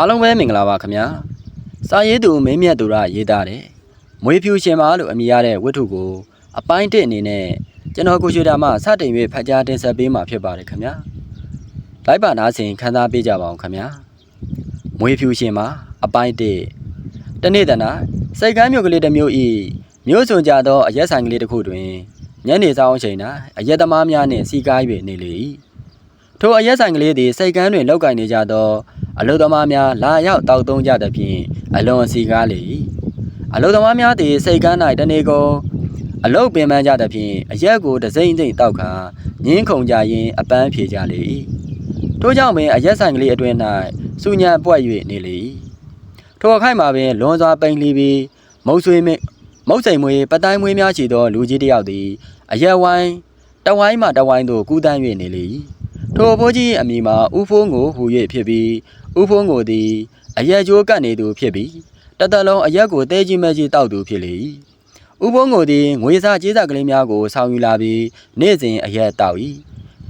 အားလုံးပဲမင်္ဂလာပါခင်ဗျာစာရေးသူမင်းမြတ်သူရရေးသားတယ်မွေးဖြူရှင်ပါလို့အမည်ရတဲ့ဝတ္ထုကိုအပိုင်းတစ်အနေနဲ့ကျွန်တော်ကိုရွှေတာမှစတင်၍ဖတ်ကြားတင်ဆက်ပေးမှာဖြစ်ပါတယ်ခင်ဗျာလိုက်ပါနားဆင်ခန်းစားပေးကြပါအောင်ခင်ဗျာမွေးဖြူရှင်ပါအပိုင်းတစ်တနေ့တနာစိတ်ကမ်းမြို့ကလေးတစ်မျိုးဤမြို့စွန်ကြသောအရက်ဆိုင်ကလေးတစ်ခုတွင်ညနေဆောင်အချိန်၌အရက်သမားများနှင့်စီကား၍နေလေ၏ ထိုအရက်ဆိုင်ကလေးသည်စိတ်ကမ်းတွင်လောက်ကင်နေကြသော အလုသမားများလာရောက်တောက်သုံးကြသဖြင့်အလွန်စီကားလေ၏အလုသမားများသည်စိတ်ကမ်း၌တနေကုန်အလုပင်ပန်းကြသဖြင့်အရက်ကိုတစိမ့်စိမ့်တောက်ခါငင်းခုန်ကြရင်းအပန်းဖြေကြလေ၏ထို့ကြောင့်ပင်အရက်ဆိုင်ကလေးအတွင်း၌စူညံပွက်၍နေလေ၏ထိုအခိုက်မှာပင်လွန်စွာပိန်လီပြီးမုတ်ဆွေးမမုတ်စိမ်မွေပတိုင်းမွေးများရှိသောလူကြီးတစ်ယောက်သည်အရက်ဝိုင်းတဝိုင်းမှတဝိုင်းသို့ကူးတန်း၍နေလေ၏ ထိုအဖိုးကြီးအမည်မှာဥဖိုးကိုဟူ၍ဖြစ်ပြီးဥဖုံးကိုသည်အရက်ကျိုးကပ်နေသူဖြစ်ပြီးတသက်လုံးအရက်ကိုတဲကြီးမဲကြီးတောက်သူဖြစ်လေ၏ဥဖုံးကိုသည်ငွေစားကြေးစားကလေးများကိုဆောင်ယူလာပြီးနေ့စဉ်အရက်တောက်၏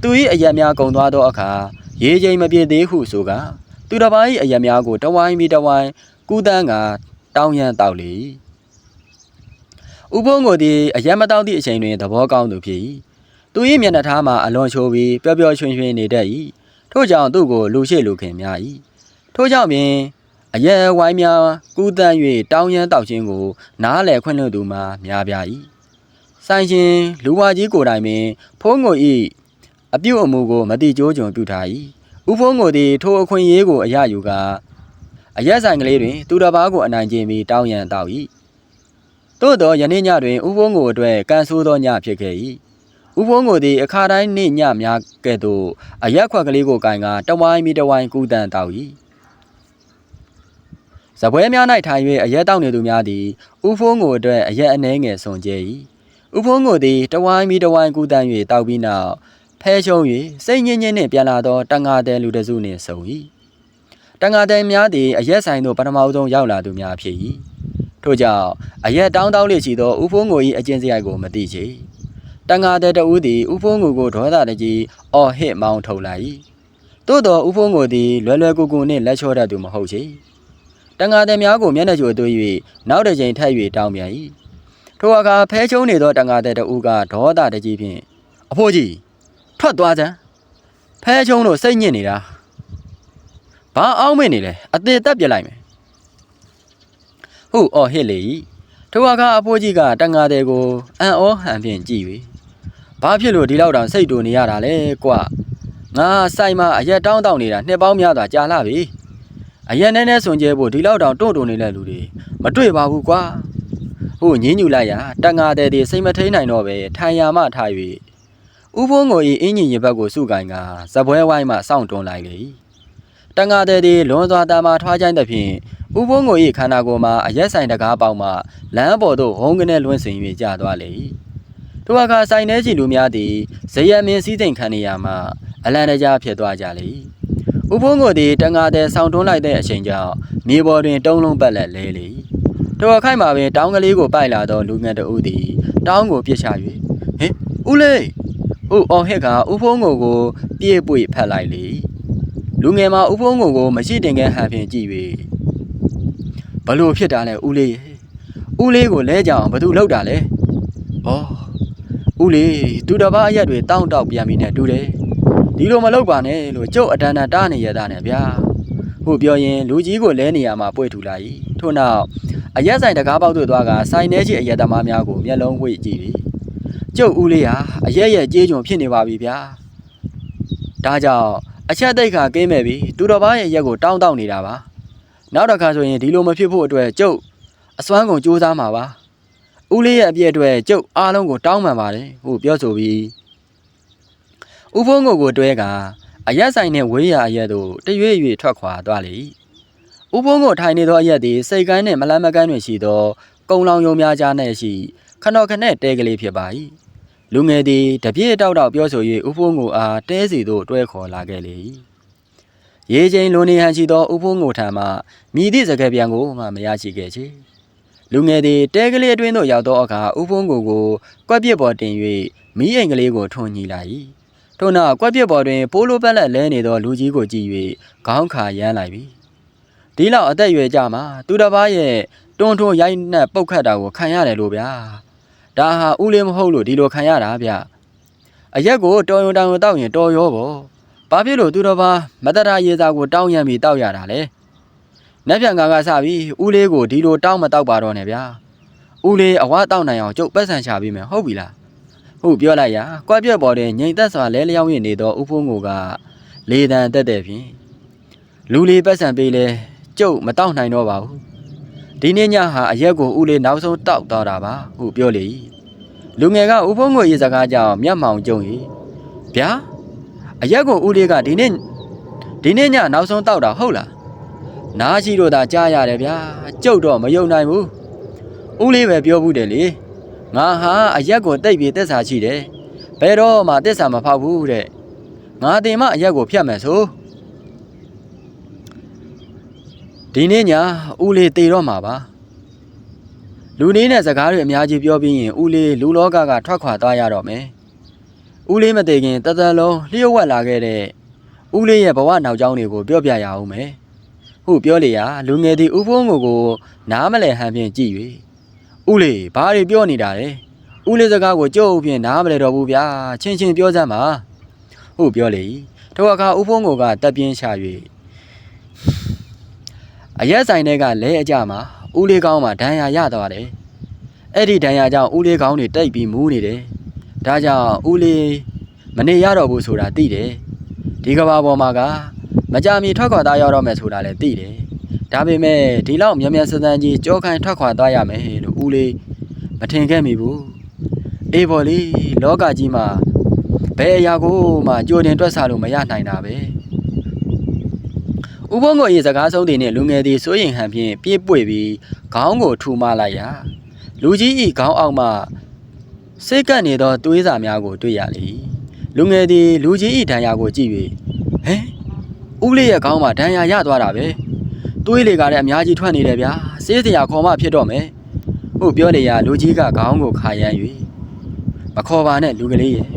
သူ၏အရက်များကုန်သွားသောအခါရေချိန်မပြည့်သေးဟုဆိုကသူတစ်ပါး၏အရက်များကိုတဝိုင်းပြီးတဝိုင်းကူးတန်းကတောင်းရန်တောက်လေ၏ဥဖုံးကိုသည်အရက်မတောက်သည့်အချိန်တွင်သဘောကောင်းသူဖြစ်၏ သူ၏မျက်နှာထားမှာအလွန်ချိုးပြီးပျော်ပျော်ရွှင်ရွှင်နေတတ်၏ထို့ကြောင့်သူ့ကိုလူရှိလူခင်များ၏ထို့ကြောင့်ပင်အရက်ဝိုင်းများကူးတန်း၍တောင်းရန်တောက်ခြင်းကို နားလည်ခွင့်လွှတ်သူမှာများပြား၏ဆိုင်ရှင်လူဝါကြီးကိုယ်တိုင်ပင်ဖုံးကို၏အပြုတ်အမူကိုမတိကျိုးကြုံပြုထား၏ဥဖုံးကိုသည်ထိုအခွင့်အရေးကိုအရယူကာအရက်ဆိုင်ကလေးတွင် သူတစ်ပါးကိုအနိုင်ကျင့်ပြီးတောင်းရန်တောက်၏သို့သောယနေ့ညတွင်ဥဖုံးကိုအတွက်ကန့်ဆိုးသောညဖြစ်ခဲ့၏ ဥဖုံးကိုသည်အခါတိုင်းနေ့ညများကဲ့သို့အရက်ခွက်ကလေးကိုကင်ကာတဝိုင်းမိတဝိုင်းကူးတန်းတောက်၏ဇပွဲများ၌ထိုင်၍အရက်တောက်နေသူများသည်ဥဖုံးကိုအတွက်အရက်အနှဲငယ်စွန်ကြဲ၏ဥဖုံးကိုသည်တဝိုင်းမိတဝိုင်းကူးတန်း၍တောက်ပြီးနောက်ဖဲရှုံး၍စိတ်ညစ်ညစ်နှင့်ပြန်လာသောတန်ငါတဲလူတစုနှင့်ဆုံ၏တန်ငါတဲများသည်အရက်ဆိုင်သို့ပထမဆုံးရောက်လာသူများဖြစ်၏ထို့ကြောင့်အရက်တောင်းတောင်းလေးရှိသောဥဖုံးကို၏အကျင့်စရိုက်ကိုမသိချေ တန်ငါတဲတဦးသည်ဥဖုံးကိုကိုဒေါသတကြီးအော်ဟစ်မောင်းထုတ်လိုက်၏သို့သောဥဖုံးကိုသည်လွယ်လွယ်ကူကူနှင့်လက်ချောတတ်သူမဟုတ်ချေတန်ငါတဲများကိုမျက်နှာကြိုသွေး၍နောက်တစ်ချိန်ထပ်၍တောင်းပြန်၏ထိုအခါဖဲချုံနေသောတန်ငါတဲတဦးကဒေါသတကြီးဖြင့်အဖိုးကြီးထွက်သွားစမ်းဖဲချုံတို့စိတ်ညစ်နေတာဘာအောင်မင်းနေလဲအသေးတက်ပြစ်လိုက်မယ်ဟုတ်အော်ဟစ်လေ၏ထိုအခါအဖိုးကြီးကတန်ငါတဲကိုအံ့ဩဟန်ဖြင့်ကြည့်၍ ဘာဖြစ်လို့ဒီလောက်တောင်စိတ်တူနေရတာလဲကွငါဆိုင်မှာအရက်တောင်းတောင်းနေတာနှစ်ပေါင်းများစွာကြာလာပြီအရက်နဲနဲစွန်ကျဲဖို့ဒီလောက်တောင်တွန့်တွန့်နေတဲ့လူတွေမတွေ့ပါဘူးကွာဟုတ်ညင်းညူလိုက်ရတန်ငါတဲဒီစိတ်မထိန်နိုင်တော့ပဲထိုင်ရမှထား၍ဥဖုံးကိုဤအင်းကြီးရင်ဘက်ကိုစုကင်ကဇပွဲဝိုင်းမှစောင့်တွန်းလိုက်လေတန်ငါတဲဒီလွန်စွာတာမာထွားချိုင်းသဖြင့်ဥဖုံးကိုဤခန္ဓာကိုယ်မှာအရက်ဆိုင်တကားပေါက်မှလမ်းပေါ်သို့ဟုံးကနေလွှင့်စင်၍ကြာသွားလေ၏ ထိုအခါဆိုင်ထဲရှိလူများသည်ဇယမင်းစည်းစိမ်ခံနေရမှအလန်တကြားဖြစ်သွားကြလေ၏ဥဖုံးကိုသည်တန်ငါတဲဆောင်းတွန်းလိုက်တဲ့အချိန်ကြောင့်မြေပေါ်တွင်တုံးလုံးပတ်လက်လဲလေ၏ထိုအခိုက်မှာပင်တောင်းကလေးကိုပိုက်လာသောလူငယ်တဦးသည်တောင်းကိုပြစ်ချ၍ဟင်ဦးလေးဦးအော်ဟစ်ကဥဖုံးကိုကိုပြေးပွေဖက်လိုက်လေလူငယ်မှာဥဖုံးကိုကိုမရှိတင်ခဲ့ဟန်ဖြင့်ကြည့်၍ဘလို့ဖြစ်တာလဲဦးလေးရဲ့ဦးလေးကိုလဲကြအောင်ဘသူလောက်တာလဲဩ ဦးလေးသူတစ်ပါးအရက်တွေတောင်းတောက်ပြန်ပြီးနဲ့တူတယ်ဒီလိုမလုပ်ပါနဲ့လို့ကျုပ်အတန်းတန်းတားနေရတာနဲ့ဗျာဟုတ်ပြောရင်လူကြီးကိုလဲနေရမှာပွေထူလာ၏ထို့နောက်အရက်ဆိုင်တကားပေါက်သို့သွားကဆိုင်ထဲရှိအရက်သမားများကိုမျက်လုံးဝှေ့ကြည့်သည်ကျုပ်ဦးလေးဟာအရက်ရဲ့ကြေးကျွန်ဖြစ်နေပါပြီဗျာဒါကြောင့်အချက်တိတ်ခါကင်းမဲ့ပြီသူတော်ဘာရဲ့ရက်ကိုတောင်းတောင်းနေတာပါနောက်တစ်ခါဆိုရင်ဒီလိုမဖြစ်ဖို့အတွက်ကျုပ်အစွမ်းကုန်စူးစမ်းမှာပါ ဦးလေးရဲ့အပြည့်အတွက်ကျုပ်အားလုံးကိုတောင်းပန်ပါတယ်ဟုတ်ပြောဆိုပြီးဦးဖုံးကိုကိုတွဲကအရက်ဆိုင်နဲ့ဝေးရအရက်တို့တရွေ့ရွေ့ထွက်ခွာသွားလေ။ဦးဖုံးကိုထိုင်နေသောအရက်သည်စိတ်ကန်းနှင့်မလန်းမကန်းတွင်ရှိသောကုံလောင်ယုံများကြား၌ရှိခဏခနဲ့တဲကလေးဖြစ်ပါ၏။လူငယ်သည်တပြည့်တောက်တောက်ပြောဆို၍ဦးဖုံးကိုအားတဲစီသို့တွဲခေါ်လာခဲ့လေ၏။ရေချိန်လွန်နေဟန်ရှိသောဦးဖုံးကိုထံမှမြည်သည့်စကားပြန်ကိုမှမရရှိခဲ့ချေ။ လူငယ်သည်တဲကလေးအတွင်းသို့ရောက်သောအခါဦးဖုံးကိုကိုကွက်ပြစ်ပေါ်တင်၍မီးအိမ်ကလေးကိုထွန်ညှိလာ၏။ထို့နောက်ကွက်ပြစ်ပေါ်တွင်ပိုးလိုပက်လက်လဲနေသောလူကြီးကိုကြည့်၍ခေါင်းခါရမ်းလိုက်ပြီ။ဒီလောက်အသက်အရွယ်ကြမှာသူတစ်ပါးရဲ့တွန်းထွန်းရိုက်နှက်ပုတ်ခတ်တာကိုခံရတယ်လို့ဗျာဒါဟာဦးလေးမဟုတ်လို့ဒီလိုခံရတာဗျအရက်ကိုတော်ရုံတောင်ရုံတောက်ရင်တော်ရောပေါ့ဘာဖြစ်လို့သူတစ်ပါးမတရာရေစာကိုတောင်းရံပြီးတောက်ရတာလဲ နက်ပြန်ကကစပြီးဦးလေးကိုဒီလိုတောင်းမတောက်ပါတော့နဲ့ဗျာဦးလေးအဝါတောက်နိုင်အောင်ကျုပ်ပတ်စံချပေးမယ်ဟုတ်ပြီလားဟုတ်ပြောလိုက်ရကွက်ပြက်ပေါ်တဲ့ငိမ့်သက်စွာလဲလျောင်းရနေသောဥဖိုးငိုကလေတံတက်တဲ့ဖြင့်လူလေးပတ်စံပေးလဲကျုပ်မတောက်နိုင်တော့ပါဘူးဒီနေ့ညဟာအရက်ကိုဦးလေးနောက်ဆုံးတောက်တော့တာပါဟုပြောလေ၏လူငယ်ကဥဖုံးကိုရေစကားကြောင့်မျက်မှောင်ကျုံ၏ဗျာအရက်ကိုဦးလေးကဒီနေ့ဒီနေ့ညနောက်ဆုံးတောက်တာဟုတ်လား နားရှိတော့သာကြားရတယ်ဗျာကျုပ်တော့မယုံနိုင်ဘူးဦးလေးပဲပြောဘူးတယ်လေငါဟာအရက်ကိုတိတ်ပြီးတက်စာရှိတယ်ဘယ်တော့မှတက်စာမဖောက်ဘူးတဲ့ငါတင်မအရက်ကိုဖြတ်မယ်ဆိုဒီနေ့ညဦးလေးတေတော့မှာပါလူနေနဲ့စကားတွေအများကြီးပြောပြီးရင်ဦးလေးလူလောကကထွက်ခွာသွားရတော့မယ်ဦးလေးမသေးခင်တသက်လုံးလျှို့ဝှက်လာခဲ့တဲ့ဦးလေးရဲ့ဘဝနောက်ကျောင်းတွေကိုပြောပြရအောင်မယ် ဟုတ်ပြောလေရလူငယ်ဒီဦးဖုံးကိုကိုနားမလဲဟန်ဖြင့်ကြည့်၍ဦးလေးဘာတွေပြောနေတာလဲဦးလေးစကားကိုကြုတ်ဖြင့်နားမလဲတော့ဘူးဗျာချင်းချင်းပြောစမ်းပါဟုတ်ပြောလေထိုအခါဦးဖုံးကိုကတက်ပြင်းချ၍အရက်ဆိုင်တွေကလဲအကြမှာဦးလေးကောင်းမှာဒဏ်ရာရသွားတယ်အဲ့ဒီဒဏ်ရာကြောင့်ဦးလေးကောင်းတွေတိတ်ပြီးမူးနေတယ်ဒါကြောင့်ဦးလေးမနေရတော့ဘူးဆိုတာသိတယ်ဒီကဘာပေါ်မှာက မကြမီထွက်ခွာသားရောက်တော့မယ်ဆိုတာလည်းသိတယ်ဒါပေမဲ့ဒီလောက်မြန်မြန်ဆန်ဆန်ကြီးကြောခိုင်ထွက်ခွာသွားရမယ်လို့ဦးလေးမထင်ခဲ့မိဘူးအေးပေါ်လေလောကကြီးမှာဘယ်အရာကိုမှကြိုတင်တွက်ဆလို့မရနိုင်တာပဲဥပုံကိုရေစကားဆုံးတွေနဲ့လူငယ်တွေစိုးရင်ဟန်ဖြင့်ပြေးပွေပြီးခေါင်းကိုထူမလိုက်ရာလူကြီးဤခေါင်းအောက်မှစိတ်ကပ်နေသောသွေးစာများကိုတွေ့ရလေလူငယ်သည်လူကြီးဤဒဏ်ရာကိုကြည့်၍ဟဲ ဦးလေးရဲ့ခေါင်းမှာဒဏ်ရာရသွားတာပဲသွေးလေကလည်းအများကြီးထွက်နေတယ်ဗျာစေးစရာခေါ်မှဖြစ်တော့မယ်ဟုတ်ပြောလေရာလူကြီးကခေါင်းကိုခါရမ်း၍မခေါ်ပါနဲ့လူကလေးရဲ့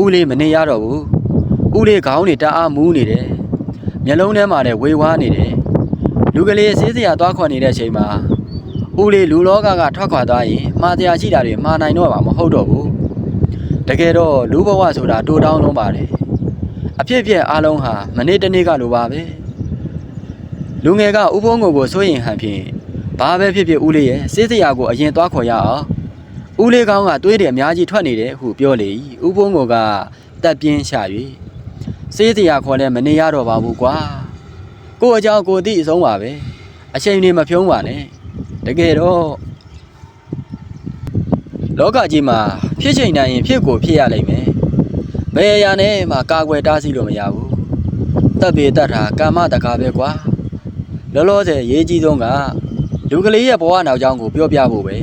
ဦးလေးမနေရတော့ဘူးဦးလေးခေါင်းတွေတအားမူးနေတယ်မျက်လုံးထဲမှာလည်းဝေဝါးနေတယ်လူကလေးစေးစရာသွားခွန်နေတဲ့အချိန်မှာဦးလေးလူလောကကထွက်ခွာသွားရင်မှားတရားရှိတာတွေမှားနိုင်တော့မှာမဟုတ်တော့ဘူးတကယ်တော့လူဘဝဆိုတာတိုးတောင်းလုံးပါတယ် အဖြစ်အပျက်အားလုံးဟာမနေ့တနေ့ကလိုပါပဲလူငယ်ကဥဖုံးကိုကိုစိုးရင်ဟန်ဖြင့်ဘာပဲဖြစ်ဖြစ်ဦးလေးရဲ့စေးစရာကိုအရင်သွားခေါ်ရအောင်ဦးလေးကောင်းကသွေးတယ်အများကြီးထွက်နေတယ်ဟုပြောလေ၏ဥဖုံးကိုကတက်ပြင်းရှာ၍စေးစရာခေါ်လဲမနေရတော့ပါဘူးကွာကို့အကြောင်းကိုသိအဆုံးပါပဲအချိန်နေမဖြုံးပါနဲ့တကယ်တော့လောကကြီးမှာဖြစ်ချိန်တိုင်းရင်ဖြစ်ကိုဖြစ်ရလိမ့်မယ် ဘယ်အရာနဲ့မှကာကွယ်တားဆီးလို့မရဘူးတပ်ပေတတ်တာကာမတကာပဲကွာလောလောဆယ်ရေးကြီးဆုံးကလူကလေးရဲ့ဘဝနောက်ကြောင်းကိုပြောပြဖို့ပဲ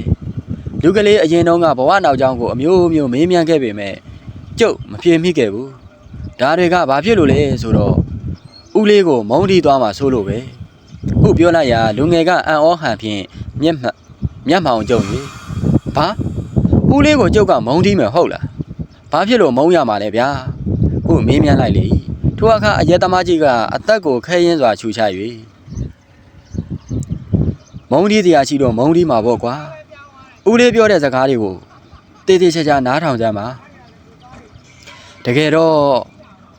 လူကလေးအရင်တုန်းကဘဝနောက်ကြောင်းကိုအမျိုးမျိုးမေးမြန်းခဲ့ပေမဲ့ကျုပ်မပြေမိခဲ့ဘူးဒါတွေကဘာဖြစ်လို့လဲဆိုတော့ဦးလေးကိုမုန်းတီးသွားမှဆိုလို့ပဲခုပြောလိုက်ရာလူငယ်ကအံ့ဩဟန်ဖြင့်မျက်မှတ်မျက်မှောင်ကြုံ၍ဘာဦးလေးကိုကျုပ်ကမုန်းတီးမယ်ဟုတ်လား ဘာဖြစ်လို့မုန်းရမှာလဲဗျာခုမေးမြန်းလိုက်လေထိုအခါအရက်သမားကြီးကအသက်ကိုခဲရင်စွာခြူချ၍မုန်းတီးတရားရှိတော့မုန်းတီးမှာပေါ့ကွာဦးလေးပြောတဲ့စကားတွေကိုတေးသေးချာချာနားထောင်ကြမှာတကယ်တော့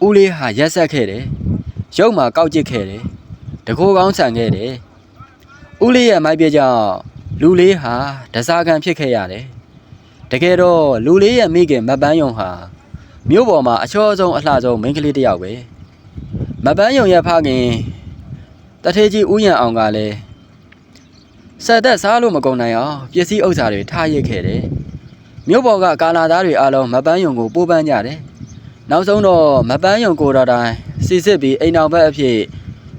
ဦးလေးဟာရက်ဆက်ခဲ့တယ်ရုပ်မှာကောက်ကျစ်ခဲ့တယ်တကိုးကောင်းဆန်ခဲ့တယ်ဦးလေးရဲ့မိုက်ပြကြောင့်လူလေးဟာဒဇာကန်ဖြစ်ခဲ့ရတယ် တကယ်တော့လူလေးရဲ့မိခင်မပန်းယုံဟာမြို့ပေါ်မှာအချောဆုံးအလှဆုံးမိန်းကလေးတစ်ယောက်ပဲမပန်းယုံရဲ့ဖခင်တထေးကြီးဦးရန်အောင်ကလည်းဆက်သက်စားလို့မကုန်နိုင်အောင်ပစ္စည်းဥစ္စာတွေထားရစ်ခဲ့တယ်မြို့ပေါ်ကကာလာသားတွေအားလုံးမပန်းယုံကိုပိုးပန်းကြတယ်နောက်ဆုံးတော့မပန်းယုံကိုတော်တိုင်စီစစ်ပြီးအိမ်တော်ဘက်အဖြစ်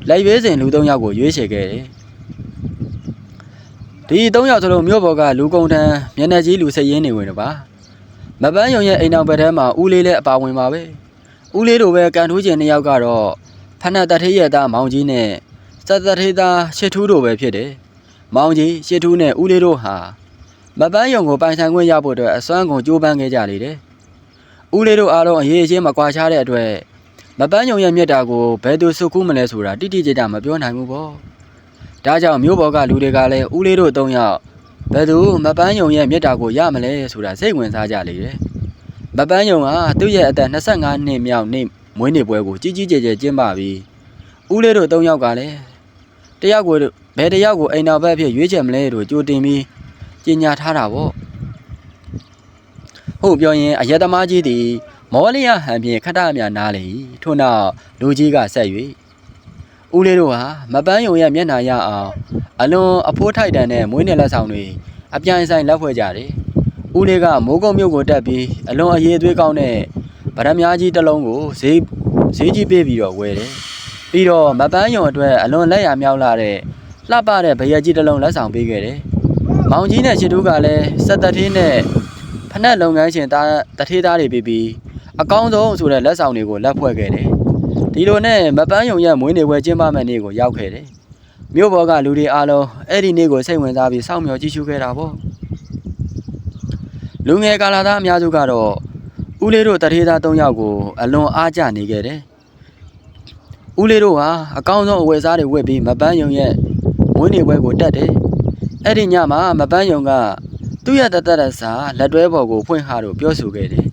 လိုက်ရွေးစဉ်လူ၃ယောက်ကိုရွေးချယ်ခဲ့တယ် ဒီ၃ယောက်စလုံးမြို့ပေါ်ကလူကုန်ထမ်းမျက်နှာကြီးလူစိတ်ရင်းနေဝင်တော့ပါမပန်းယုံရဲ့အိမ်တော်ဘက်ထဲမှာဦးလေးလည်းအပါဝင်ပါပဲဦးလေးလိုပဲကန်ထိုးကျင်၂ယောက်ကတော့ဖဏတထေးရဲ့သားမောင်ကြီးနဲ့စတထေးသားရှစ်ထူးတို့ပဲဖြစ်တယ်မောင်ကြီးရှစ်ထူးနဲ့ဦးလေးတို့ဟာမပန်းယုံကိုပိုင်ဆိုင်ခွင့်ရဖို့အတွက်အစွမ်းကုန်ကြိုးပမ်းခဲ့ကြလေတယ်ဦးလေးတို့အားလုံးအရေးအချင်းမကွာခြားတဲ့အတွက်မပန်းယုံရဲ့မြတ်တာကိုဘယ်သူစုကူးမလဲဆိုတာတိတိကျကျမပြောနိုင်ဘူးပေါ့ ဒါကြောင့်မျိုးဘော်ကလူတွေကလည်းဦးလေးတို့သုံးယောက်ဘယ်သူမပန်းယုံရဲ့မြတ်တာကိုရမလဲဆိုတာစိတ်ဝင်စားကြလေတယ်မပန်းယုံကသူ့ရဲ့အသက်25နှစ်မြောက်နေ့မွေးနေ့ပွဲကိုကြီးကြီးကျယ်ကျယ်ကျင်းပပြီးဦးလေးတို့သုံးယောက်ကလည်းတယောက်ကိုဘယ်တယောက်ကိုအိမ်တော်ဘက်အဖြစ်ရွေးချယ်မလဲလို့ကြိုတင်ပြီးကြီးညာထားတာပေါ့ဟုတ်ပြောရင်အယက်သမားကြီးသည်မောလျဟန်ဖြင့်ခတ္တမြနားလေ၏ထို့နောက်လူကြီးကဆက်၍ ဦးလေးတို့ဟာမပန်းယုံရဲ့မျက်နှာရအောင်အလွန်အဖိုးထိုက်တန်တဲ့မွေးနေ့လက်ဆောင်တွေအပြိုင်ဆိုင်လက်ဖွဲ့ကြတယ်ဦးလေးကမိုးကုတ်မြို့ကိုတက်ပြီးအလွန်အရေးသွေးကောင်းတဲ့ဗရမ ्या ကြီးတစ်လုံးကိုဈေးဈေးကြီးပေးပြီးတော့ဝယ်တယ်ပြီးတော့မပန်းယုံအတွက်အလွန်လက်ရမြောက်လာတဲ့လှပတဲ့ဗရက်ကြီးတစ်လုံးလက်ဆောင်ပေးခဲ့တယ်မောင်ကြီးနဲ့ချစ်တူးကလည်းစက်တသေးနဲ့ဖနက်လုပ်ငန်းရှင်သားတထေးသားတွေပြီးပြီးအကောင်းဆုံးဆိုတဲ့လက်ဆောင်တွေကိုလက်ဖွဲ့ခဲ့တယ် ဒီလိုနဲ့မပန်းယုံရဲ့မွေးနေ့ပွဲကျင်းပမဲ့နေ့ကိုရောက်ခဲ့တယ်မြို့ပေါ်ကလူတွေအားလုံးအဲ့ဒီနေ့ကိုစိတ်ဝင်စားပြီးစောင့်မျှော်ကြည့်ရှုခဲ့တာပေါ့လူငယ်ကာလာသားအများစုကတော့ဦးလေးတို့တထေးသား၃ယောက်ကိုအလွန်အားကျနေခဲ့တယ်ဦးလေးတို့ဟာအကောင်းဆုံးအဝယ်စားတွေဝတ်ပြီးမပန်းယုံရဲ့မွေးနေ့ပွဲကိုတက်တယ်အဲ့ဒီညမှာမပန်းယုံကသူ့ရဲ့တသက်တဆာလက်တွဲပေါ်ကိုဖွင့်ဟာလို့ပြောဆိုခဲ့တယ်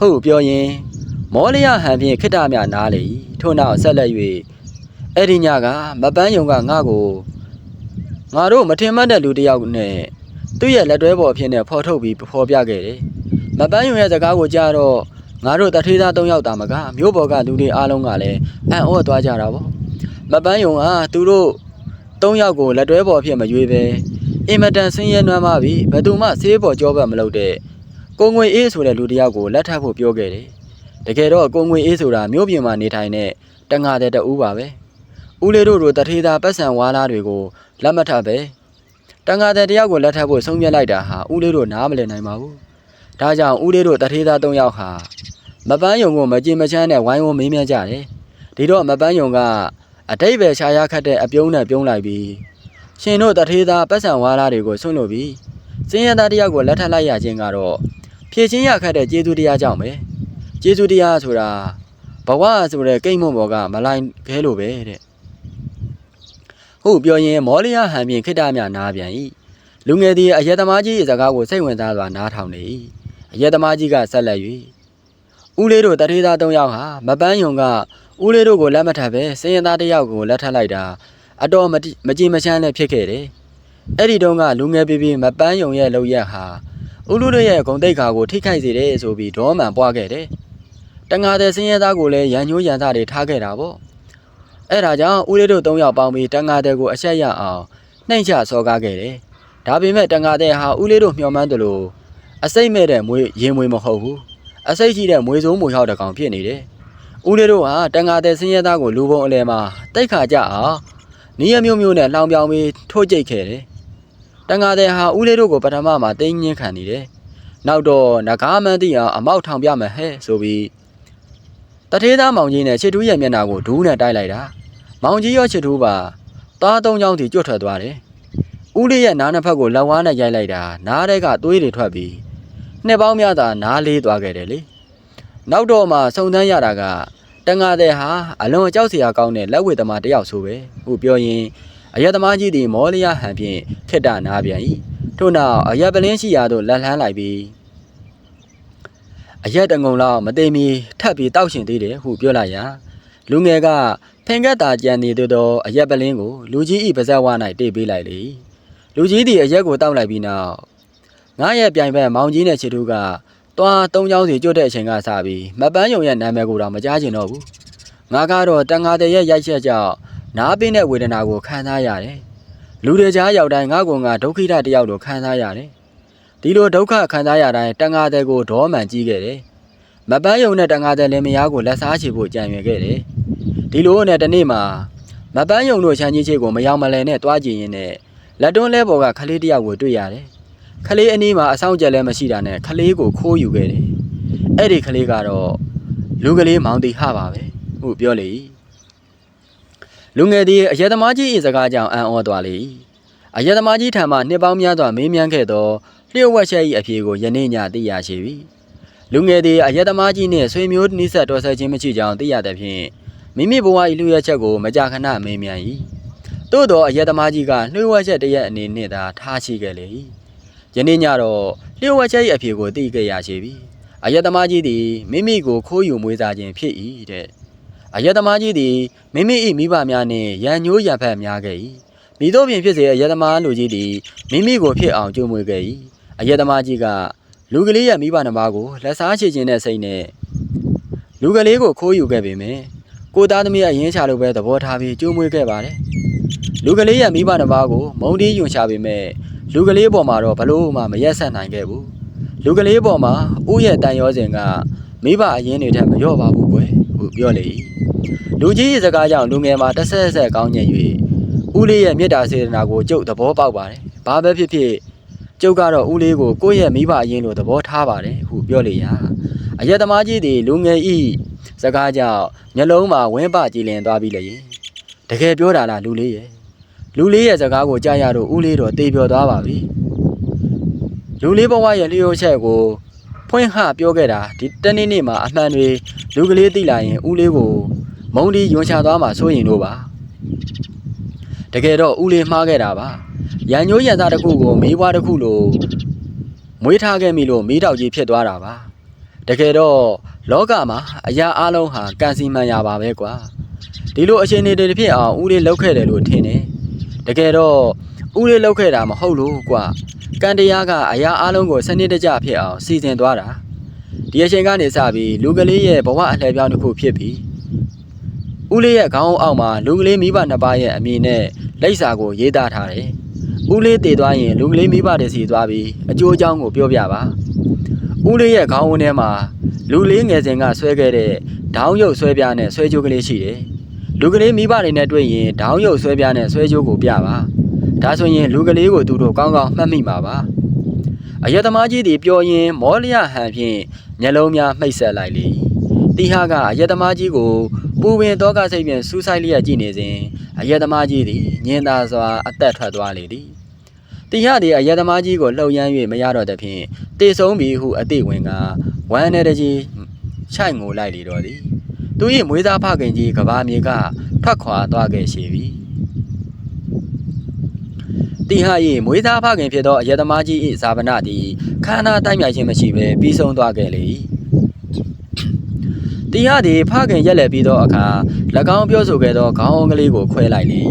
ဟုတ်ပြောရင်မောလျဟန်ဖြင့်ခိတ္တမြနားလေ၏ထို့နောက်ဆက်လက်၍အဲ့ဒီညကမပန်းယုံကငါ့ကိုငါတို့မထင်မှတ်တဲ့လူတစ်ယောက်နဲ့သူ့ရဲ့လက်တွဲပေါ်အဖြစ်နဲ့ဖော်ထုတ်ပြီးဖော်ပြခဲ့တယ်မပန်းယုံရဲ့စကားကိုကြားတော့ငါတို့တထေးသား၃ယောက်တာမကမြို့ပေါ်ကလူတွေအားလုံးကလည်းအံ့ဩသွားကြတာပေါ့မပန်းယုံကသူတို့၃ယောက်ကိုလက်တွဲပေါ်အဖြစ်မရွေးပဲအင်မတန်ဆင်းရဲနွမ်းပါပြီဘယ်သူမှဆေးပေါ်ကြောပတ်မလုပ်တဲ့ ကိုငွေအေးဆိုတဲ့လူတစ်ယောက်ကိုလက်ထပ်ဖို့ပြောခဲ့တယ်တကယ်တော့ကိုငွေအေးဆိုတာမြို့ပြင်မှာနေထိုင်တဲ့တငါတဲ့တူပါပဲဦးလေးတို့တို့တထေးသားပတ်စံဝါလာတွေကိုလက်မထပ်ပဲတငါတဲ့တယောက်ကိုလက်ထပ်ဖို့ဆုံးဖြတ်လိုက်တာဟာဦးလေးတို့နားမလည်နိုင်ပါဘူးဒါကြောင့်ဦးလေးတို့တထေးသား၃ယောက်ဟာမပန်းယုံကိုမကြင်မချမ်းနဲ့ဝိုင်းဝန်းမေးမြန်းကြတယ်ဒီတော့မပန်းယုံကအတိတ်ပဲရှာရခတ်တဲ့အပြုံးနဲ့ပြုံးလိုက်ပြီးရှင်တို့တထေးသားပတ်စံဝါလာတွေကိုဆွန့်လို့ပြီးစင်းရသားတယောက်ကိုလက်ထပ်လိုက်ရခြင်းကတော့ ဖြည့်ချင်းရခတ်တဲ့ကျေးဇူးတရားကြောင့်ပဲကျေးဇူးတရားဆိုတာဘဝဆိုတဲ့ကိတ်မွန်ဘော်ကမလိုက်ခဲလို့ပဲတဲ့ဟုတ်ပြောရင်မောလျဟန်ပြင်ခိတ္တမြနားပြန်ဤလူငယ်သည်အယက်သမားကြီးရဲ့စကားကိုစိတ်ဝင်စားစွာနားထောင်နေ၏အယက်သမားကြီးကဆက်လက်၍ဦးလေးတို့တထေးသား၃ယောက်ဟာမပန်းယုံကဦးလေးတို့ကိုလက်မထပ်ပဲစင်ရင်သားတစ်ယောက်ကိုလက်ထပ်လိုက်တာအတော်မတိမကြည်မချမ်းလည်းဖြစ်ခဲ့တယ်အဲ့ဒီတုန်းကလူငယ်ပြပြမပန်းယုံရဲ့လောက်ရက်ဟာ ဦးလူတို့ရဲ့ဂုံတိတ်ခါကိုထိခိုက်စေတယ်ဆိုပြီးဒေါမှန်ပွားခဲ့တယ်တငါတဲ့စင်းရဲသားကိုလည်းရန်ညိုးရန်သားတွေထားခဲ့တာပေါ့အဲ့ဒါကြောင့်ဦးလေးတို့၃ယောက်ပေါင်းပြီးတငါတဲ့ကိုအဆက်ရအောင်နှိမ့်ချစောကားခဲ့တယ်ဒါပေမဲ့တငါတဲ့ဟာဦးလေးတို့မျှော်မှန်းတယ်လို့အစိတ်မဲ့တဲ့မွေးရင်မွေးမဟုတ်ဘူးအစိတ်ရှိတဲ့မွေးစိုးမူရောက်တဲ့ကောင်ဖြစ်နေတယ်ဦးလေးတို့ဟာတငါတဲ့စင်းရဲသားကိုလူပုံအလဲမှာတိတ်ခါကြအောင်နီးရမျိုးမျိုးနဲ့လောင်ပြောင်ပြီးထိုးကြိတ်ခဲ့တယ် တငါတဲ့ဟာဦးလေးတို့ကိုပထမမှာတင်းငင်းခံနေတယ်နောက်တော့ငကားမန်းသိအောင်အမောက်ထောင်ပြမယ်ဟဲ့ဆိုပြီးတထေးသားမောင်ကြီးနဲ့ချစ်တူးရဲ့မျက်နှာကိုဒူးနဲ့တိုက်လိုက်တာမောင်ကြီးရောချစ်တူးပါသားသုံးချောင်းစီကြွတ်ထွက်သွားတယ်ဦးလေးရဲ့နားနှစ်ဖက်ကိုလက်ဝါးနဲ့ရိုက်လိုက်တာနားထဲကသွေးတွေထွက်ပြီးနှစ်ပေါင်းများသာနားလေးသွားခဲ့တယ်လေနောက်တော့မှစုံစမ်းရတာကတန်ငါတဲ့ဟာအလွန်အကြောက်စရာကောင်းတဲ့လက်ဝဲသမားတစ်ယောက်ဆိုပဲဟုပြောရင် အရက်သမားကြီးသည်မောလျဟန်ဖြင့်ခစ်တာနာပြန်၏ထို့နောက်အရက်ပလင်းရှိရာသို့လက်လှမ်းလိုက်ပြီးအရက်တငုံလောက်မသိမီထပ်ပြီးတောက်ရှင်သေးတယ်ဟုပြောလိုက်ရာလူငယ်ကဖင်ကက်တာကြံနေသို့သောအရက်ပလင်းကိုလူကြီးဤပါဇက်ဝါ၌တိတ်ပေးလိုက်လေလူကြီးသည်အရက်ကိုတောက်လိုက်ပြီးနောက်ငါရဲ့ပြိုင်ဘက်မောင်ကြီးနဲ့ချစ်သူကသွားသုံးချောင်းစီကျွတ်တဲ့အချိန်ကစပြီးမပန်းယုံရဲ့နာမည်ကိုတော့မကြားချင်တော့ဘူးငါကတော့တန်ငါတဲ့ရဲ့ရိုက်ချက်ကြောင့် နားပင်းတဲ့ဝေဒနာကိုခံစားရတယ်လူတွေကြားရောက်တိုင်းငါကငါဒုက္ခိတတယောက်လိုခံစားရတယ်ဒီလိုဒုက္ခခံစားရတိုင်းတန်ငါတဲ့ကိုဒေါမှန်ကြီးခဲ့တယ်။မပန်းယုံနဲ့တန်ငါတဲ့လင်မယားကိုလက်စားချေဖို့ကြံရွယ်ခဲ့တယ်။ဒီလိုနဲ့တနေ့မှာမပန်းယုံတို့ချမ်းကြီးချေကိုမယောင်မလဲနဲ့တွားကြည့်ရင်းနဲ့လက်တွန်းလဲပေါ်ကခလေးတစ်ယောက်ကိုတွေ့ရတယ်။ခလေးအနီးမှာအဆောင်ကျက်လည်းမရှိတာနဲ့ခလေးကိုခိုးယူခဲ့တယ်။အဲ့ဒီခလေးကတော့လူကလေးမောင်တီဟပါပဲ။ဟုတ်ပြောလေ။ လူငယ်သည်အရက်သမားကြီးဤစကားကြောင့်အံ့ဩသွားလေ။အရက်သမားကြီးထံမှနှစ်ပေါင်းများစွာမေးမြန်းခဲ့သောလျှို့ဝှက်ချက်၏အဖြေကိုယနေ့ညသိရရှိပြီ။လူငယ်သည်အယက်သမားကြီးနှင့်ဆွေမျိုးနှိစက်တော်ဆက်ခြင်းမရှိကြောင်းသိရသဖြင့်မိမိဘဝ၏လူရချက်ကိုမကြာခဏမေးမြန်း၏သို့သောအယက်သမားကြီးကနှွေးဝဲချက်တစ်ရက်အနေနှင့်သာထားရှိခဲ့လေ၏ယနေ့ညတော့လျှို့ဝှက်ချက်၏အဖြေကိုသိခဲ့ရရှိပြီအယက်သမားကြီးသည်မိမိကိုခိုးယူမွေးစားခြင်းဖြစ်၏တဲ့ အယက်သမားကြီးသည်မိမိ၏မိဘများနှင့်ရန်ညိုးရံဖက်များခဲ့၏မိတို့ပင်ဖြစ်စေအယက်သမားလူကြီးသည်မိမိကိုဖြစ်အောင်ကြိုးမွေးခဲ့၏အယက်သမားကြီးကလူကလေးရဲ့မိဘနှစ်ပါးကိုလက်စားချေခြင်းတဲ့စိတ်နဲ့လူကလေးကိုခိုးယူခဲ့ပေမယ့်ကိုသားသမီးအရင်ချလို့ပဲသဘောထားပြီးကြိုးမွေးခဲ့ပါတယ်လူကလေးရဲ့မိဘနှစ်ပါးကိုမုံတီးယွန်ချပေမဲ့လူကလေးပေါ်မှာတော့ဘလို့မှမရက်ဆက်နိုင်ခဲ့ဘူးလူကလေးပေါ်မှာဦးရဲ့တန်ရောစဉ်ကမိဘအရင်တွေထက်မလျော့ပါဘူးကွယ်ဟုပြောလေ၏ လူကြီးရဲ့စကားကြောင့်လူငယ်မှာတစ်ဆက်ဆက်ကောင်းကျင်၍ဦးလေးရဲ့မေတ္တာစေတနာကိုကျုပ်သဘောပေါက်ပါတယ်ဘာပဲဖြစ်ဖြစ်ကျုပ်ကတော့ဦးလေးကိုကိုယ့်ရဲ့မိဘအရင်လိုသဘောထားပါတယ်ဟုပြောလေရာအယက်သမားကြီးသည်လူငယ်ဤစကားကြောင့်မျက်လုံးမှာဝင်းပကြည်လင်သွားပြီလေတကယ်ပြောတာလားလူလေးရဲ့လူလေးရဲ့စကားကိုကြားရတော့ဦးလေးတော့တေပြောသွားပါပြီလူလေးဘဝရဲ့လျှို့ချက်ကိုဖွင့်ဟပြောခဲ့တာဒီတနေ့နေ့မှာအမှန်တွေလူကလေးသိလာရင်ဦးလေးကို မုံဒီယွန်ချသွားမှာစိုးရင်တော့ပါတကယ်တော့ဦးလေးမှားခဲ့တာပါရန်ညိုးရန်သားတစ်ခုကိုမေးပွားတစ်ခုလိုမွေးထားခဲ့မိလို့မေးတောက်ကြီးဖြစ်သွားတာပါတကယ်တော့လောကမှာအရာအလုံးဟာကံစီမှန်ရပါပဲကွာဒီလိုအခြေအနေတွေဖြစ်အောင်ဦးလေးလောက်ခဲ့တယ်လို့ထင်တယ်တကယ်တော့ဦးလေးလောက်ခဲ့တာမဟုတ်လို့ကွာကံတရားကအရာအလုံးကိုစနစ်တကျဖြစ်အောင်စီစဉ်သွားတာဒီအချိန်ကနေစပြီးလူကလေးရဲ့ဘဝအလှည့်ပြောင်းတစ်ခုဖြစ်ပြီး ဦးလေးရဲ့ခေါင်းအောက်မှာလူကလေးမိဘနှစ်ပါးရဲ့အမည်နဲ့လိပ်စာကိုရေးသားထားတယ်ဦးလေးတည်သွားရင်လူကလေးမိဘတွေစီသွားပြီးအကျိုးအကြောင်းကိုပြောပြပါဦးလေးရဲ့ခေါင်းဝန်းထဲမှာလူလေးငယ်စဉ်ကဆွဲခဲ့တဲ့ဒေါင်းရုပ်ဆွဲပြားနဲ့ဆွဲကြိုးကလေးရှိတယ်လူကလေးမိဘတွေနဲ့တွေ့ရင်ဒေါင်းရုပ်ဆွဲပြားနဲ့ဆွဲကြိုးကိုပြပါဒါဆိုရင်လူကလေးကိုသူတို့ကောင်းကောင်းမှတ်မိမှာပါအယက်သမားကြီးတွေပြောရင်မောလျဟန်ဖြင့်မျက်လုံးများမှိတ်ဆက်လိုက်လေ တီဟာကအယက်သမားကြီးကိုပူပင်တော့ကစိတ်ဖြင့်စူးဆိုင်လျက်ကြည့်နေစဉ်အယက်သမားကြီးသည်ညင်သာစွာအသက်ထွက်သွားလေသည်တီဟသည်အယက်သမားကြီးကိုလှုပ်ရမ်း၍မရတော့သဖြင့်တေဆုံးပြီဟုအသိဝင်ကဝမ်းနဲ့တကြီးခြိုက်ငိုလိုက်လေတော့သည်သူ၏မွေးသားဖခင်ကြီးကဘာမြေကထွက်ခွာသွားခဲ့ရှိပြီတီဟ၏မွေးသားဖခင်ဖြစ်သောအယက်သမားကြီး၏ဇာပနသည်ခန္ဓာတိုက်မြိုက်ခြင်းမရှိဘဲပြီးဆုံးသွားခဲ့လေ၏ တီဟသည်ဖခင်ရက်လက်ပြီးသောအခါ၎င်းပြောဆိုခဲ့သောခေါင်းအုံးကလေးကိုခွဲလိုက်လေ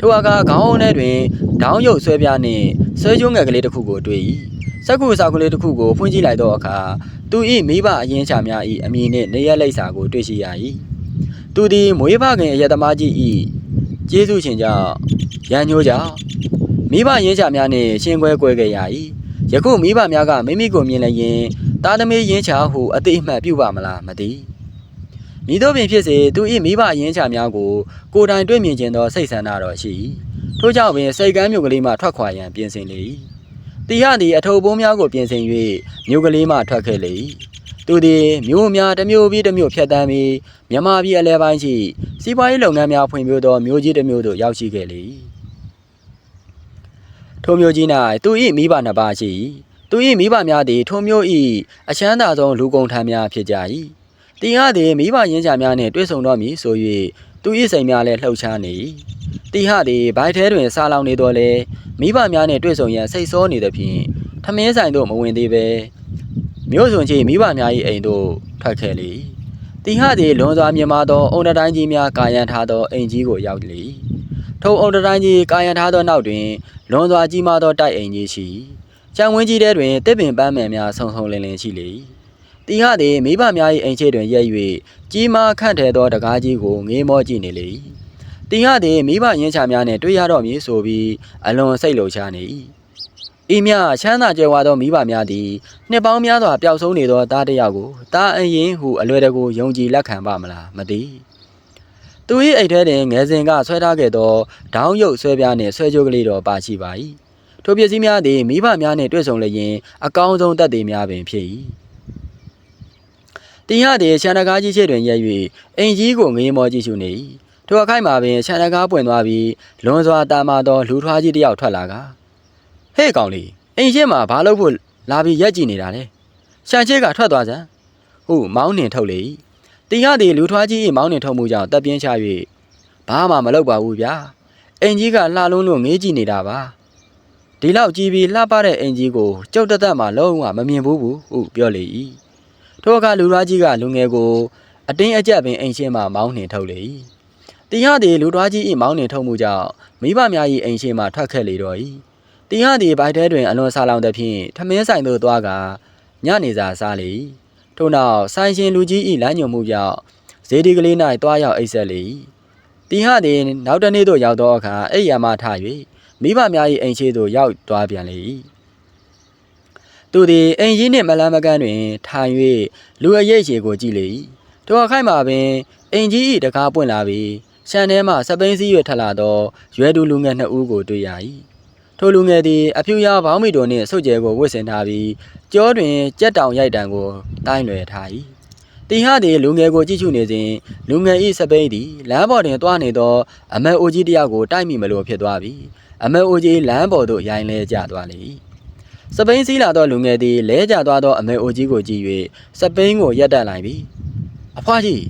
ထိုအခါခေါင်းအုံးထဲတွင်ဒေါင်းရုပ်ဆွဲပြားနှင့်ဆွဲကျုံးငယ်ကလေးတစ်ခုကိုတွေ့၏စက္ကူစာကလေးတစ်ခုကိုဖွင့်ကြည့်လိုက်သောအခါသူ၏မိဘအရင်ချများ၏အမည်နှင့်နေရက်လိပ်စာကိုတွေ့ရှိရ၏သူသည်မွေးဖခင်အယက်သမားကြီး၏ကျေးဇူးရှင်ကြောင့်ရန်ညိုးကြောင့်မိဘရင်းချများနှင့်ရှင်ခွဲကွဲခဲ့ရ၏ယခုမိဘများကမိမိကိုမြင်လည်းရင်တာသမီးရင်းချဟုအတိအမှတ်ပြုပါမလားမသိ မိတို့ပင်ဖြစ်စေသူ၏မိဘရင်းချများကိုကိုယ်တိုင်တွေ့မြင်ခြင်းသောစိတ်ဆန္ဒတော်ရှိ၏ထို့ကြောင့်ပင်စိတ်ကမ်းမြို့ကလေးမှထွက်ခွာရန်ပြင်ဆင်လေ၏တီဟသည်အထုပ်ပုံးများကိုပြင်ဆင်၍မြို့ကလေးမှထွက်ခဲ့လေ၏သူသည်မြို့များတစ်မြို့ပြီးတစ်မြို့ဖြတ်တန်းပြီးမြမပြည်အလဲပိုင်းရှိစီးပွားရေးလုပ်ငန်းများဖွံ့ဖြိုးသောမြို့ကြီးတစ်မြို့သို့ရောက်ရှိခဲ့လေ၏ထိုမြို့ကြီး၌သူ၏မိဘနှစ်ပါးရှိ၏သူ၏မိဘများသည်ထိုမြို့၏အချမ်းသာဆုံးလူကုန်ထမ်းများဖြစ်ကြ၏ တင်ရသည်မိဘရင်းချများနှင့်တွေ့ဆုံတော်မူဆို၍သူ၏စိတ်များလည်းလှုပ်ရှားနေ၏တိဟသည်ဘိုက်ထဲတွင်စားလောင်နေတော့လေမိဘများနှင့်တွေ့ဆုံရန်စိတ်ဆောနေသဖြင့်ထမင်းဆိုင်သို့မဝင်သေးပဲမြို့စွန်ကြီးမိဘများ၏အိမ်သို့ထွက်ခဲ့လေ၏တိဟသည်လွန်စွာမြင်မာသောအုံတတိုင်းကြီးများကာယံထားသောအိမ်ကြီးကိုရောက်လေ၏ထိုအုံတတိုင်းကြီးကာယံထားသောနောက်တွင်လွန်စွာကြီးမားသောတိုက်အိမ်ကြီးရှိ၏ကျန်ဝင်းကြီးထဲတွင်တစ်ပင်ပန်းမယ်များဆုံဆုံလင်းလင်းရှိလေ၏ တီဟသည်မိဘများ၏အိမ်ချေတွင်ရက်၍ကြီးမားခန့်ထဲသောတကားကြီးကိုငေးမောကြည့်နေလေ၏တင်ရသည်မိဘရင်းချများနှင့်တွေ့ရတော့မည်ဆိုပြီးအလွန်စိတ်လှုပ်ရှားနေ၏ဤမြချမ်းသာကြွယ်ဝသောမိဘများသည်နှစ်ပေါင်းများစွာပျောက်ဆုံးနေသောသားတစ်ယောက်ကိုတာအရင်ဟုအလွယ်တကူယုံကြည်လက်ခံပါမလားမသိသူ၏အိတ်ထဲတွင်ငယ်စဉ်ကဆွဲထားခဲ့သောဒေါင်းရုပ်ဆွဲပြားနှင့်ဆွဲကြိုးကလေးတော်ပါရှိပါ၏ထိုပစ္စည်းများသည်မိဘများနှင့်တွေ့ဆုံလျင်အကောင်းဆုံးတတ်သိများပင်ဖြစ်၏ တင်ရသည်ခြံတကားကြီးချေတွင်ရက်၍အိမ်ကြီးကိုငေးမောကြည့်ရှုနေ၏ထိုအခိုက်မှာပင်ခြံတကားပွင့်သွားပြီးလွန်စွာတာမာသောလူထွားကြီးတစ်ယောက်ထွက်လာကဟဲ့ကောင်လေးအိမ်ရှိမှာဘာလုပ်ဖို့လာပြီးရက်ကြည့်နေတာလဲခြံချေကထွက်သွားစမ်းဟုမောင်းနှင်ထုတ်လေ၏တင်ရသည်လူထွားကြီး၏မောင်းနှင်ထုတ်မှုကြောင့်တပ်ပြင်းချ၍ဘာမှမလုပ်ပါဘူးဗျာအင်ကြီးကလှလုံးလို့ငေးကြည့်နေတာပါဒီလောက်ကြည်ပြီးလှပတဲ့အင်ကြီးကိုကျုပ်တသက်မှလုံးဝမမြင်ဘူးဘူးဟုပြောလေ၏ ထိုအခါလူထွားကြီးကလူငယ်ကိုအတင်းအကျပ်ပင်အိမ်ရှင်းမှမောင်းနှင်ထုတ်လေ၏တင်ရသည်လူထွားကြီး၏မောင်းနှင်ထုတ်မှုကြောင့်မိဘများ၏အိမ်ရှင်းမှထွက်ခဲ့လေတော့၏တင်ရသည်ဘိုက်ထဲတွင်အလွန်ဆာလောင်သဖြင့်ထမင်းဆိုင်သို့သွားကညနေစာစားလေ၏ထို့နောက်ဆိုင်ရှင်လူကြီး၏လမ်းညွှန်မှုကြောင့်ဇေဒီကလေး၌တွားရောက်အိပ်ဆက်လေ၏တင်ဟသည်နောက်တစ်နေ့သို့ရောက်သောအခါအိပ်ရမှထ၍မိဘများ၏အိမ်ရှိသို့ရောက်သွားပြန်လေ၏ သူသည်အိမ်ကြီးနှင့်မလန်းမကန်းတွင်ထိုင်၍လူအရေးရှည်ကိုကြည့်လေ၏ထိုအခိုက်မှာပင်အိမ်ကြီး၏တကားပွင့်လာပြီးရှန်ထဲမှစပိန်စည်း၍ထလာသောရွယ်သူလူငယ်နှစ်ဦးကိုတွေ့ရ၏ထိုလူငယ်သည်အဖြူရောင်ဘောင်းမီတိုနှင့်ဆုတ်ကျဲကိုဝတ်ဆင်ထားပြီးကြောတွင်ကြက်တောင်ရိုက်တံကိုတိုင်းလွယ်ထား၏တင်ဟသည်လူငယ်ကိုကြည့်ရှုနေစဉ်လူငယ်၏စပိန်သည်လမ်းပေါ်တွင်တွားနေသောအမဲအိုကြီးတစ်ယောက်ကိုတိုက်မိမလို့ဖြစ်သွားပြီးအမဲအိုကြီးလမ်းပေါ်သို့ရိုင်းလဲကျသွားလေ၏ စပိန်စည်းလာသောလူငယ်သည်လဲကျသွားသောအမဲအိုကြီးကိုကြည့်၍စပိန်ကိုရက်တက်လိုက်ပြီးအဖွားကြီး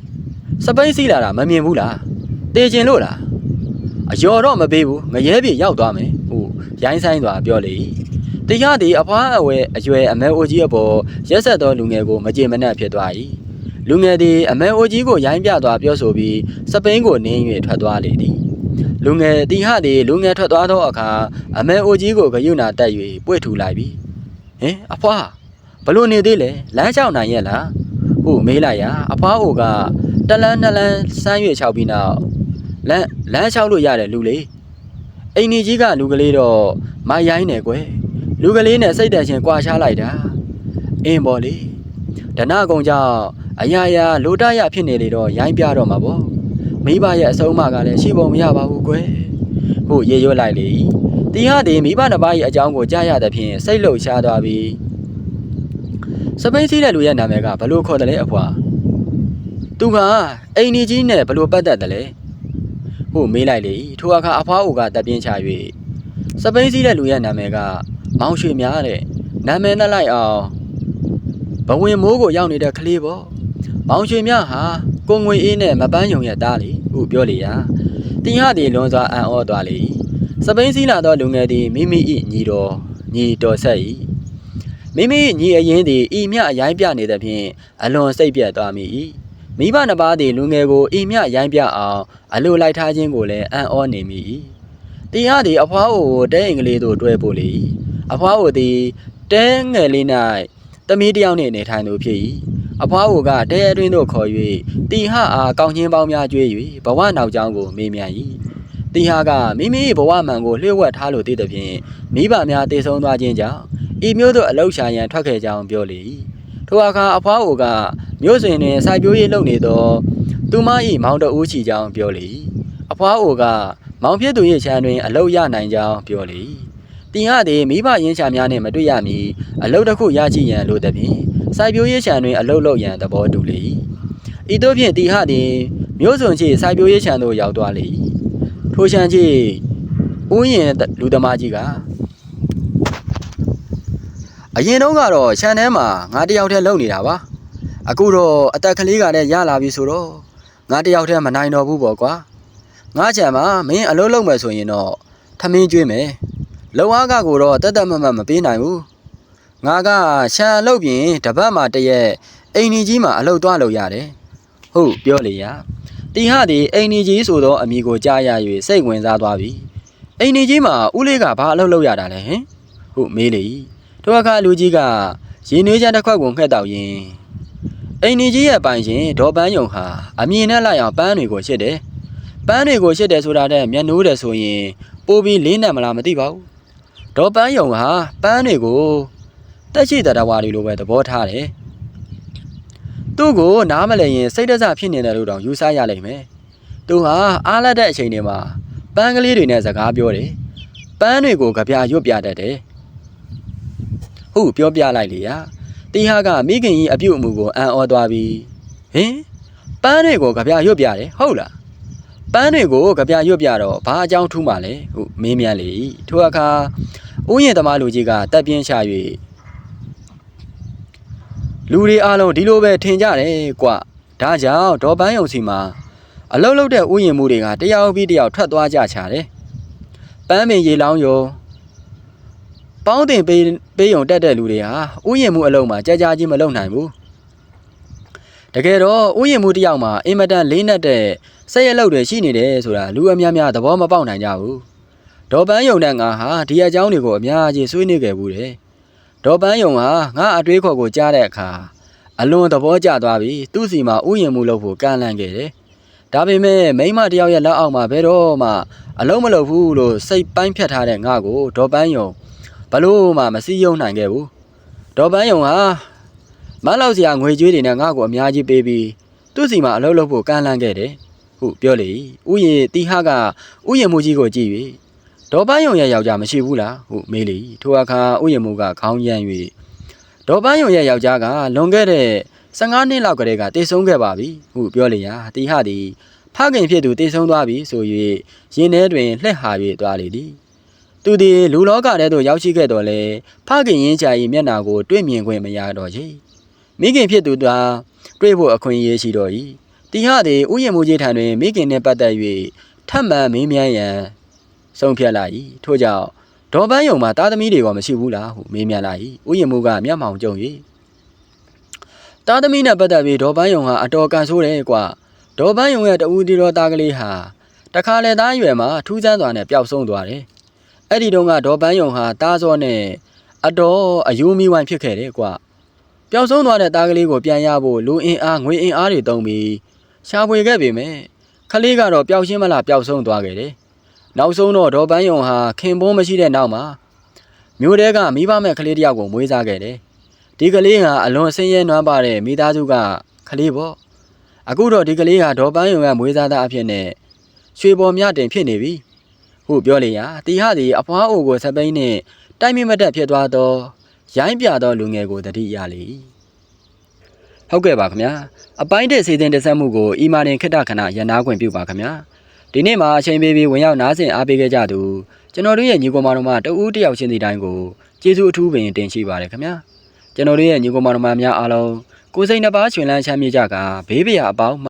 စပိန်စည်းလာတာမမြင်ဘူးလားတေချင်လို့လားအယော်တော့မပေးဘူးငရဲပြေရောက်သွားမယ်ဟုရိုင်းဆိုင်စွာပြောလေ၏တရားသည်အဖွားအဝဲအရွယ်အမဲအိုကြီးအပေါ်ရက်ဆက်သောလူငယ်ကိုမကြေမနက်ဖြစ်သွား၏လူငယ်သည်အမဲအိုကြီးကိုရိုင်းပြသွားပြောဆိုပြီးစပိန်ကိုနင်း၍ထွက်သွားလေသည် လူငယ်တီဟသည်လူငယ်ထွက်သွားသောအခါအမဲအိုကြီးကိုဂယုဏတက်၍ပွေ့ထူလိုက်ပြီဟင်အဖွားဘလို့နေသေးလဲလမ်းလျှောက်နိုင်ရဲ့လားဟုမေးလိုက်ရာအဖွားအိုကတလန်းနှစ်လန်းစမ်း၍ခြောက်ပြီးနောက်လမ်းလမ်းလျှောက်လို့ရတယ်လူလေးအိမ်ကြီးကလူကလေးတော့မရိုင်းနေကွယ်လူကလေးနဲ့စိတ်တက်ချင်းကြွာချလိုက်တာအင်းပေါ်လေဒနာကုံကြောင့်အရာရာလိုတရဖြစ်နေလေတော့ရိုင်းပြတော့မှာပေါ့ မိဘရဲ့အဆုံးအမကလည်းရှိပုံမရပါဘူးကွယ်ဟုရေရွတ်လိုက်လေတီဟာဒီမိဘနှစ်ပါးရဲ့အကြောင်းကိုကြားရတဲ့ဖြင့်စိတ်လှုပ်ရှားသွားပြီးစပိန်စီးတဲ့လူရဲ့နာမည်ကဘလို့ခေါ်တယ်လဲအဖွာသူကအိမ်ကြီးနဲ့ဘလို့ပတ်သက်တယ်လဲဟုမေးလိုက်လေထိုအခါအဖွားအိုကတပ်ပြင်းချ၍စပိန်စီးတဲ့လူရဲ့နာမည်ကမောင်ရွှေများတဲ့နာမည်နဲ့လိုက်အောင်ဘဝင်မိုးကိုရောက်နေတဲ့ကလေးပေါ့မောင်ရွှေများဟာ ကိုငွေအေးနဲ့မပန်းယုံရဲ့သားလေဟုပြောလေရာတင်ဟသည်လွန်စွာအံ့ဩသွားလေစပိန်စီးလာသောလူငယ်သည်မိမိ၏ညီတော်ညီတော်ဆက်၏မိမိ၏ညီအရင်သည်ဤမြအရိုင်းပြနေသဖြင့်အလွန်စိတ်ပြတ်သွားမိ၏မိဘနှစ်ပါးသည်လူငယ်ကိုဤမြရိုင်းပြအောင်အလိုလိုက်ထားခြင်းကိုလည်းအံ့ဩနေမိ၏တင်ဟသည်အဖွားအိုကိုတဲအင်္ဂလိပ်သို့တွဲပို့လေ၏အဖွားအိုသည်တဲငယ်လေး၌တမီးတစ်ယောက်နှင့်နေထိုင်သူဖြစ်၏ အဖွားအိုကတဲအတွင်းသို့ခေါ်၍တီဟအားကောင်းချင်းပေါင်းများကျွေး၍ဘဝနောက်ကျောင်းကိုမေးမြန်း၏တီဟာကမိမိဘဝမှန်ကိုလျှို့ဝှက်ထားလိုသေးသဖြင့်မိဘများတည်ဆုံသွားခြင်းကြောင့်ဤမျိုးသို့အလောက်ရှာရန်ထွက်ခဲ့ကြောင်းပြောလေ၏ထိုအခါအဖွားအိုကမြို့စဉ်တွင်စိုက်ပျိုးရေးလုပ်နေသောသူမ၏မောင်တဦးချီကြောင်းပြောလေ၏အဖွားအိုကမောင်ဖြစ်သူ၏ခြံတွင်အလောက်ရနိုင်ကြောင်းပြောလေ၏တင်ရသည်မိဘရင်းချာများနှင့်မတွေ့ရမီအလုတ်တစ်ခုရကြည့်ရန်လိုသည်ဖြင့် စိုက်ပျိုးရေးခြံတွင်အလုတ်လုပ်ရန်သဘောတူလေ၏ဤသို့ဖြင့်တီဟသည်မျိုးစုံချေစိုက်ပျိုးရေးခြံသို့ရောက်သွားလေ၏ထိုခြံချေဥယျင်လူသမားကြီးကအရင်တုန်းကတော့ခြံထဲမှာငါတယောက်တည်းလုံနေတာပါအခုတော့အသက်ကလေးကလည်းရလာပြီဆိုတော့ငါတယောက်တည်းမနိုင်တော့ဘူးပေါ့ကွာငါခြံမှာမင်းအလုပ်လုပ်မယ်ဆိုရင်တော့ထမင်းကျွေးမယ်လုံအားကကိုတော့တက်တက်မတ်မတ်မပေးနိုင်ဘူး ငါကရှမ်းအလုပ်ပြင်တပတ်မှတရက်အိမ်ကြီးမှာအလုပ်သွားလုပ်ရတယ်ဟုတ်ပြောလေရတီဟသည်အိမ်ကြီးဆိုသောအမည်ကိုကြားရ၍စိတ်ဝင်စားသွားပြီအိမ်ကြီးမှာဦးလေးကဘာအလုပ်လုပ်ရတာလဲဟင်ဟုတ်မေးလေထိုအခါလူကြီးကရင်နွေးချမ်းတစ်ခွက်ကိုငှက်တောက်ရင်အိမ်ကြီးရဲ့ပိုင်ရှင်ဒေါ်ပန်းယုံဟာအမြင်နဲ့လိုက်အောင်ပန်းတွေကိုရှစ်တယ်ပန်းတွေကိုရှစ်တယ်ဆိုတာတဲ့မျက်နှိုးတယ်ဆိုရင်ပိုးပြီးလေးနံမလားမသိပါဘူးဒေါ်ပန်းယုံဟာပန်းတွေကို တက်ရှိတတဝါတွေလိုပဲသဘောထားတယ်သူ့ကိုနားမလဲရင်စိတ်တဆဖြစ်နေတယ်လို့တောင်ယူဆရလိမ့်မယ်သူဟာအားလက်တဲ့အချိန်တွေမှာပန်းကလေးတွေနဲ့စကားပြောတယ်ပန်းတွေကိုကြပြရွတ်ပြတတ်တယ်ဟုတ်ပြောပြလိုက်လေရာတီဟာကမိခင်ကြီးအပြုတ်အမူကိုအံ့ဩသွားပြီးဟင်ပန်းတွေကိုကြပြရွတ်ပြတယ်ဟုတ်လားပန်းတွေကိုကြပြရွတ်ပြတော့ဘာအကြောင်းထူးမှလဲဟုမေးမြန်းလေထိုအခါဥယျာဉ်သမားလူကြီးကတက်ပြင်းချ၍ လူတွေအားလုံးဒီလိုပဲထင်ကြတယ်ကွဒါကြောင့်ဒေါ်ပန်းယုံစီမှာအလုတ်လုတ်တဲ့ဥယျာဉ်မှုတွေကတယောက်ပြီးတယောက်ထွက်သွားကြချတယ်ပန်းပင်ရေလောင်းယုံပေါင်းတင်ပေးပေးယုံတက်တဲ့လူတွေဟာဥယျာဉ်မှုအလုံးမှာကြာကြာကြီးမလုံနိုင်ဘူးတကယ်တော့ဥယျာဉ်မှုတစ်ယောက်မှာအင်မတန်လေးနက်တဲ့ဆက်ရက်လောက်တွေရှိနေတယ်ဆိုတာလူအများများသဘောမပေါက်နိုင်ကြဘူးဒေါ်ပန်းယုံနဲ့ငါဟာဒီအကြောင်းတွေကိုအများကြီးဆွေးနွေးခဲ့ဘူးတယ် ဒေါ်ပန်းယုံဟာငါအတွေးခေါ်ကိုကြားတဲ့အခါအလွန်သဘောကျသွားပြီသူ့စီမှာဥယျာဉ်မှုလုပ်ဖို့ကန့်လန့်ခဲ့တယ်ဒါပေမဲ့မိန်းမတစ်ယောက်ရဲ့လက်အောက်မှာဘယ်တော့မှအလုံးမလုပ်ဘူးလို့စိတ်ပိုင်းဖြတ်ထားတဲ့ငါကိုဒေါ်ပန်းယုံဘလို့မှမစည်းရုံးနိုင်ခဲ့ဘူးဒေါ်ပန်းယုံဟာမလောက်စရာငွေကြွေးတွေနဲ့ငါ့ကိုအများကြီးပေးပြီးသူ့စီမှာအလုပ်လုပ်ဖို့ကန့်လန့်ခဲ့တယ်ဟုတ်ပြောလေဥယျာဉ်တီဟကဥယျာဉ်မှုကြီးကိုကြည့်၍ ဒေါ်ပန်းယုံရဲ့ယောက်ျားမရှိဘူးလားဟုတ်မေးလေထိုအခါဥယျာဉ်မှုကခေါင်းရမ်း၍ဒေါ်ပန်းယုံရဲ့ယောက်ျားကလွန်ခဲ့တဲ့15နှစ်လောက်ကတည်းကတည်ဆုံးခဲ့ပါပြီဟုတ်ပြောလေရာတီဟသည်ဖခင်ဖြစ်သူတည်ဆုံးသွားပြီဆို၍ရင်ထဲတွင်လှက်ဟာ၍သွားလေသည်သူသည်လူလောကထဲသို့ရောက်ရှိခဲ့တော်လဲဖခင်ရင်းချာ၏မျက်နာကိုတွေ့မြင်ခွင့်မရတော့ချေမိခင်ဖြစ်သူသာတွေ့ဖို့အခွင့်အရေးရှိတော်၏တီဟသည်ဥယျာဉ်မူကြီးထံတွင်မိခင်နှင့်ပတ်သက်၍ထပ်မံမေးမြန်းရန် ဆုံးဖြတ်လာ၏ထို့ကြောင့်ဒေါ်ပန်းယုံမှာတာသမီတွေကမရှိဘူးလားဟုမေးမြန်းလာ၏ဥယျာဉ်မူကမျက်မှောင်ကျုံ၍တာသမီနဲ့ပတ်သက်ပြီးဒေါ်ပန်းယုံဟာအတော်ကန်ဆိုးတယ်ကွာဒေါ်ပန်းယုံရဲ့တဦးတီတော်သားကလေးဟာတခါလေသားရွယ်မှာထူးဆန်းစွာနဲ့ပျောက်ဆုံးသွားတယ်အဲ့ဒီတုန်းကဒေါ်ပန်းယုံဟာတားစောနဲ့အတော်အယိုးမီးဝိုင်းဖြစ်ခဲ့တယ်ကွာပျောက်ဆုံးသွားတဲ့တားကလေးကိုပြန်ရဖို့လူအင်အားငွေအင်အားတွေတုံးပြီးရှာဖွေခဲ့ပေမဲ့ခလေးကတော့ပျောက်ရှင်းမလားပျောက်ဆုံးသွားခဲ့တယ် နောက်ဆုံးတော့ဒေါ်ပန်းယုံဟာခင်ပွန်းမရှိတဲ့နောက်မှာမျိုးတဲကမိဘမဲ့ကလေးတစ်ယောက်ကိုမွေးစားခဲ့တယ်ဒီကလေးဟာအလွန်ဆင်းရဲနွမ်းပါတဲ့မိသားစုကကလေးပေါ့အခုတော့ဒီကလေးဟာဒေါ်ပန်းယုံကမွေးစားသားအဖြစ်နဲ့ရွှေပေါ်မြတင်ဖြစ်နေပြီဟုပြောလေရာတီဟသည်အဖွားအိုကိုစပိန်နှင့်တိုက်မိမတက်ဖြစ်သွားသောရိုင်းပြသောလူငယ်ကိုတတိရလေ၏ဟုတ်ကဲ့ပါခင်ဗျာအပိုင်းတဲ့စီစဉ်တက်ဆက်မှုကိုအီမာတင်ခိတ္တခဏရန်နာခွင့်ပြုပါခင်ဗျာ ဒီနေ့မှာအချိန်ပေးပြီးဝင်ရောက်နားဆင်အားပေးခဲ့ကြသူကျွန်တော်တို့ရဲ့ညီကောင်မတော်မတဦးတယောက်ချင်းစီတိုင်းကိုကျေးဇူးအထူးပင်တင်ရှိပါတယ်ခင်ဗျာကျွန်တော်တို့ရဲ့ညီကောင်မတော်မများအားလုံးကိုယ်စိတ်နှစ်ပါးရှင်လန်းချမ်းမြေ့ကြကဘေးပရာအပေါင်း